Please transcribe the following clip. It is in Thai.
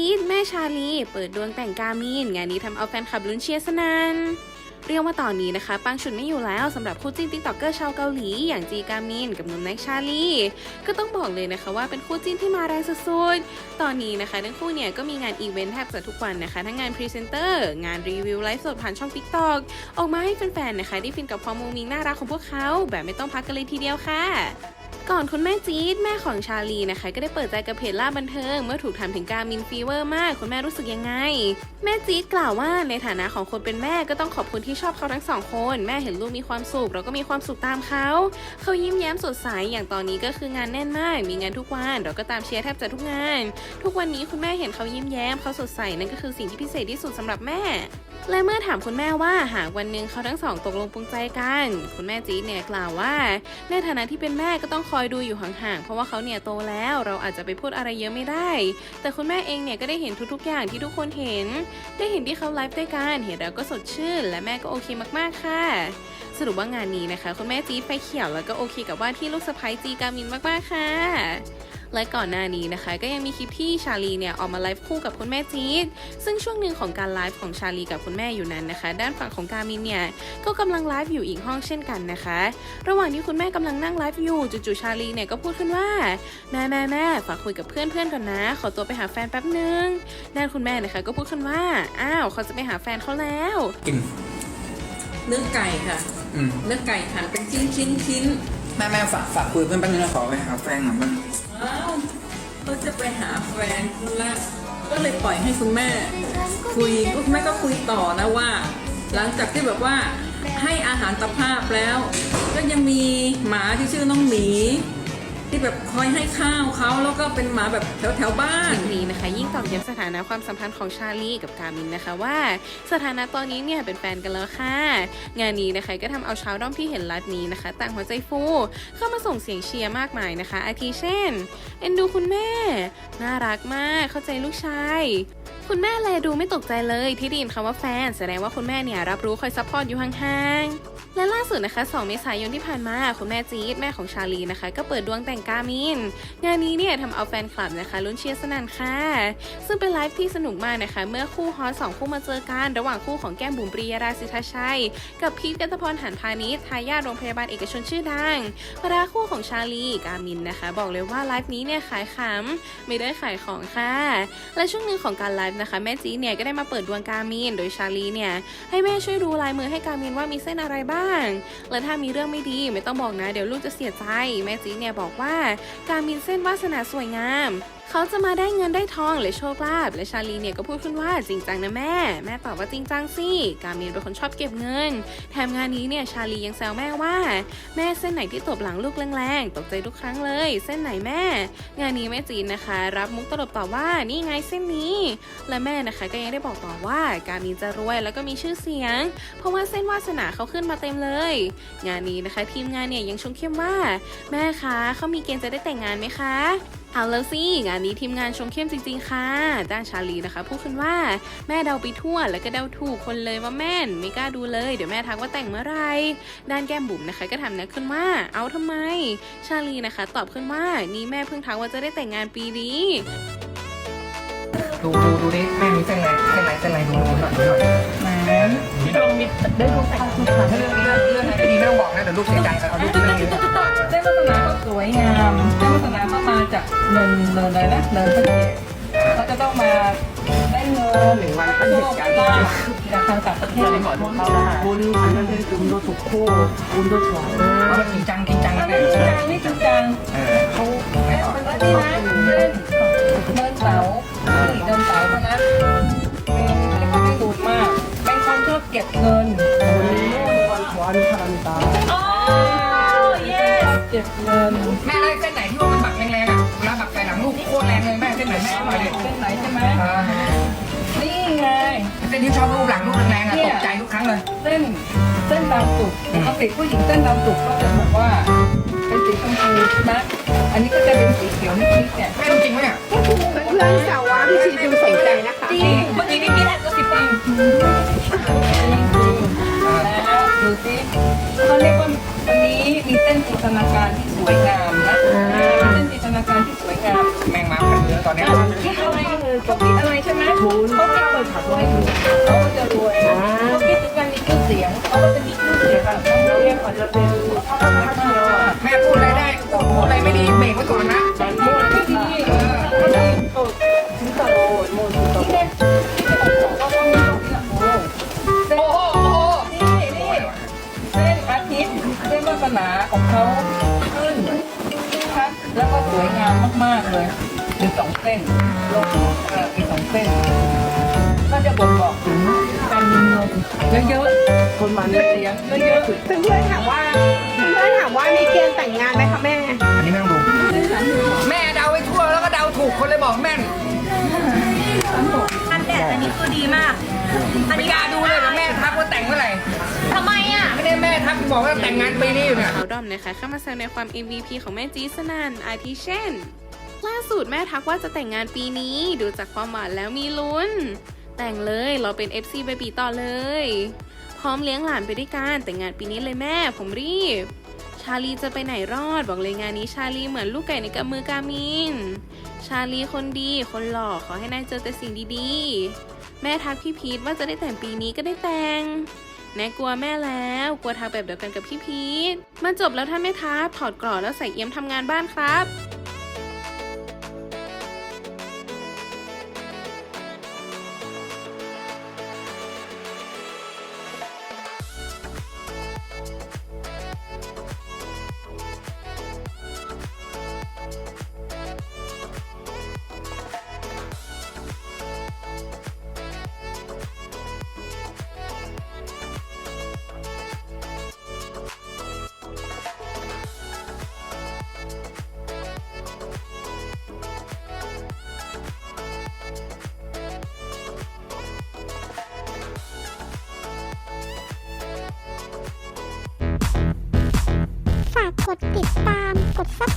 ีดแม่ชาลี เปิดดวงแต่งกามีน งานนี้ทำเอาแฟนคลับลุ้นเชียร์สนันเรียกว่าตอนนี้นะคะ ปังฉุดไม่อยู่แล้วสำหรับคู่จิ้นติ๊กต็อกเกอร์ชาวเกาหลี อย่างจีกามินกับหนุ่มแน็กชาลีก็ต้องบอกเลยนะคะว่าเป็นคู่จิ้นที่มาแรงสุดๆ ตอนนี้นะคะ ทั้งคู่เนี่ยก็มีงานอีเวนต์แทบจะทุกวันนะคะ ทั้งงานพรีเซนเตอร์งานรีวิวไลฟ์สดผ่านช่อง TikTok ออกมาให้แฟนๆนะคะได้ฟินกับความมุงมิงน่ารักของพวกเขาแบบไม่ต้องพักกันเลยทีเดียวค่ะ ก่อนคุณแม่จี๊ดแม่ของชาลีนะคะ ก็ได้เปิดใจกับเพจล่าบันเทิง เมื่อถูกถามถึงการมินฟีเวอร์มาก คุณแม่รู้สึกยังไง แม่จี๊ดกล่าวว่าในฐานะของคนเป็นแม่ก็ต้องขอบคุณที่ชอบเขาทั้งสองคน แม่เห็นลูกมีความสุข เราก็มีความสุขตามเขาเขายิ้มแย้มสดใสอย่างตอนนี้ก็คืองานแน่นมาก มีงานทุกวันเราก็ตามเชียร์แทบจะทุกงาน ทุกวันนี้คุณแม่เห็นเขายิ้มแย้มเขาสดใสนั่นก็คือสิ่งที่พิเศษที่สุดสำหรับแม่ และเมื่อถามคุณแม่ว่าหากวันหนึ่งเขาทั้งสองตกลงปรงใจกัน คุณแม่จี๊ดเนี่ยกล่าวว่า ในฐานะที่เป็นแม่ก็ต้องคอยดูอยู่ห่างๆ เพราะว่าเขาเนี่ยโตแล้ว เราอาจจะไปพูดอะไรเยอะไม่ได้ แต่คุณแม่เองเนี่ยก็ได้เห็นทุกๆ อย่างที่ทุกคนเห็น ได้เห็นที่เขาไลฟ์ด้วยกันเห็นแล้วก็สดชื่น และแม่ก็โอเคมากๆ ค่ะ สรุปว่างานนี้นะคะ คุณแม่จี๊ดไฟเขียวแล้วก็โอเคกับว่าที่ลูกสะใภ้จีกามินมากๆ ค่ะ และก่อนหน้านี้นะคะ ก็ยังมีคลิปที่ชาลีเนี่ยออกมาไลฟ์คู่กับคุณแม่จี๊ดซึ่งช่วงหนึ่งของการไลฟ์ของชาลีกับคุณแม่อยู่นั้นนะคะ ด้านฝั่งของกามินเนี่ยก็กำลังไลฟ์อยู่อีกห้องเช่นกันนะคะ ระหว่างที่คุณแม่กำลังนั่งไลฟ์อยู่จู่ๆชาลีเนี่ยก็พูดขึ้นว่าแม่แม่แม่ฝากคุยกับเพื่อนเพื่อนๆก่อนนะ ขอตัวไปหาแฟนแป๊บนึงด้านคุณแม่นะคะ ก็พูดขึ้นว่าอ้าวเขาจะไปหาแฟนเขาแล้วกินเนื้อไก่ค่ะอืมเนื้อไก่หั่นเป็นชิ้นชิ้นชิ้นแม่แม่ฝากฝากคุยเพื่อนแป๊บนึงนะขอไปหาแฟนหน่อยมัน อ้าวเขาจะไปหาแฟนคุณละ ก็เลยปล่อยให้คุณแม่ คุยคุณแม่ก็คุยต่อนะว่า หลังจากที่แบบว่าให้อาหารตะภาพแล้ว ก็ยังมีหมาที่ชื่อน้องหมี ที่แบบคอยให้ข้าวเขาแล้วก็เป็นหมาแบบแถวแถวบ้าคนลิปนี้นะคะ ยิ่งตอกย้ำสถานะความสัมพันธ์ของชาลีกับกามินนะคะว่า สถานะตอนนี้เนี่ยเป็นแฟนกันแล้วค่ะ งานนี้นะคะก็ทำเอาชาวด้อมที่เห็นไลฟ์นี้นะคะ ต่างหัวใจฟู เข้ามาส่งเสียงเชียร์มากมายนะคะ อาทิเช่น เอ็นดูคุณแม่ น่ารักมากเข้าใจลูกชายคุณแม่แลดูไม่ตกใจเลยที่ได้ยินคำว่าแฟน แสดงว่าคุณแม่เนี่ยรับรู้คอยซัพพอร์ตอยู่ห่างๆ และล่าสุดนะคะ 2 เมษายนที่ผ่านมา คุณแม่จี๊ดแม่ของชาลีนะคะ ก็เปิดดวงแต่งกามิน งานนี้เนี่ยทำเอาแฟนคลับนะคะลุ้นเชียร์สนั่นค่ะ ซึ่งเป็นไลฟ์ที่สนุกมากนะคะ เมื่อคู่ฮอตสองคู่มาเจอกันระหว่างคู่ของแก้มบุ๋มปรียราสิทธาชัย กับพีทกัตพรหันพาณิชย์ทายาทโรงพยาบาลเอกชนชื่อดังพระคู่ของชาลีกามินนะคะ บอกเลยว่าไลฟ์นี้เนี่ยขายขำไม่ได้ขายของค่ะ และช่วงหนึ่งของการไลฟ์นะคะแม่จีดเนี่ยก็ได้มาเปิดดวงกามิน โดยชาลีเนี่ยให้แม่ช่วยดูลายมือให้กามินว่ามีเส้นอะไรบ้างและถ้ามีเรื่องไม่ดีไม่ต้องบอกนะ เดี๋ยวลูกจะเสียใจ แม่จีเนี่ยบอกว่า การมีเส้นวาสนาสวยงามเขาจะมาได้เงินได้ทองหรือโชคลาภและชาลีเนี่ยก็พูดขึ้นว่าจริงจังนะแม่ แม่ตอบว่าจริงจังสิการมีนเป็นคนชอบเก็บเงิน แถมงานนี้เนี่ยชาลียังแซวแม่ว่า แม่เส้นไหนที่ตบหลังลูกแรงๆตกใจทุกครั้งเลย เส้นไหนแม่ งานนี้แม่จีนนะคะ รับมุกตลบตอบว่านี่ไงเส้นนี้ และแม่นะคะก็ยังได้บอกต่อว่าการมีนจะรวยแล้วก็มีชื่อเสียง เพราะว่าเส้นวาสนาเขาขึ้นมาเต็มเลย งานนี้นะคะ ทีมงานเนี่ยยังชมเข้มว่า แม่คะเขามีเกณฑ์จะได้แต่งงานไหมคะ เอาแล้วสิงานนี้ทีมงานชมเข้มจริง ๆ ค่ะด้านชาลีนะคะ พูดขึ้นว่าแม่เดาไปทั่วแล้วก็เดาถูกคนเลยว่าแม่น ไม่กล้าดูเลย เดี๋ยวแม่ทักว่าแต่งเมื่อไร ด้านแก้มบุ๋มนะคะ ก็ทำนะขึ้นว่าเอาทำไม ชาลีนะคะ ตอบขึ้นว่านี่แม่เพิ่งทักว่าจะได้แต่งงานปีนี้ดูดูดูดิแม่มีเส้นอะไรเส้นอะไรเส้นอะไรดูดูหน่อยดูหน่อยไหนพี่ดวงมีได้ดวงแต่งคุณค่ะถ้าเรื่องนี้เรื่องไหนไม่ดีไม่ต้องบอกนะเดี๋ยวลูกเสียใจนะเอาลูกเรื่องนี้เส้นวาสนาเขาสวยงามเส้นวาสนา เดินขึ้นเขาจะต้องมาได้เงินหนึ่งวันเป็นเหตุการณ์บ้างจากทางต่างประเทศไปก่อนเขานะคะคุณอันนั้นเป็นคุณโดสุโคคุณโดสวมันจริงจังจริงจังเลยจริงจังนี่จริงจังเขาเป็นเดินเดินเสาเดินเสาคนนั้เป็นคนที่ดูมากเป็นคนชอบเก็บเงินวันขวานุพันตาเก็บเงินแม่ไลยเส้นไหนที่มันบักแรงๆอะ ลูกโคตรแรงเลยแม่เส้นไหนแม่เอาหน่อยดิเส้นไหนใช่ไหมนี่ไง เส้นที่ชอบรูปหลังลูกแรงๆอะตกใจทุกครั้งเลย เส้นเส้นดาวสุกปกติผู้หญิงเส้นดาวสุกก็จะแบบว่า เป็นสีชมพูนะอันนี้ก็จะเป็นสีเขียวนิดๆเนี่ยแม่รู้จริงไหมเนี่ยเพื่อนๆแซวว่าพี่ชีดูสนใจนะคะจริงเมื่อกี้นี่มีแอบกระซิบจริงจริงนะดูสิเขาเรียกว่าวันนี้มีเส้นจินตนาการที่สวยงามนะ นจินตนาการที่สวยงามแมงมาพันเนื้อตอนเนี้ยที่เขาให้เขาคิดอะไรใช่ไหมเขาคิดว่าเขารวยเขาก็จะรวยเขาคิดถึงการมีชื่อเสียงเขาก็จะมีชื่อเสียงแบบเราเรียกเขาจะเป็นแม่พูดอะไรได้พูดอะไรไม่ดีเบรกไว้ก่อนนะโมดที่ดีเออเขาจะโตถึงตลอดโมดถึงตลอดที่เขาต้องมีตรงนี้โอ้โอ้โหโอ้โหนี่นี่เส้นอาทิตย์เส้นวาสนาของเขาขึ้น ชัดแล้วก็สวยงามมากๆเลยมีสองเส้นลงเออมีสองเส้น ก็จะบ่งบอกถึงการมีเงินเยอะๆคนมันเลี้ยงเยอะๆเพื่อนๆถามว่าเพื่อนๆถามว่ามีเกณฑ์แต่งงานไหมคะแม่ อันนี้แม่ต้องดู แม่เดาไปทั่วแล้วก็เดาถูกคนเลยบอกแม่นอันแดดอันนี้คือดีมากไม่กล้าดูเลยแต่แม่ทักว่าแต่งเมื่อไหร่ บอกว่าแต่งงานปีนี้อยู่เนี่ยเขาดอมนะคะเข้ามาแซวในความ MVP ของแม่จีสนันอาทิเช่น ล่าสุดแม่ทักว่าจะแต่งงานปีนี้ ดูจากความหวานแล้วมีลุ้น แต่งเลยเราเป็น FC เบบีต่อเลย พร้อมเลี้ยงหลานไปด้วยกันแต่งงานปีนี้เลยแม่ ผมรีบ ชาลีจะไปไหนรอดบอกเลยงานนี้ชาลีเหมือนลูกไก่ในกำมือกามิน ชาลีคนดี คนหล่อขอให้นายเจอแต่สิ่งดีๆ แม่ทักพี่พีทว่าจะได้แต่งปีนี้ก็ได้แต่ง แม่กลัวแม่แล้ว กลัวทากแบบเดียวกันกับพี่พีทมันจบแล้วท่านแม่ทัพถอดกรอแล้วใส่เอี้ยมทำงานบ้านครับ fuck?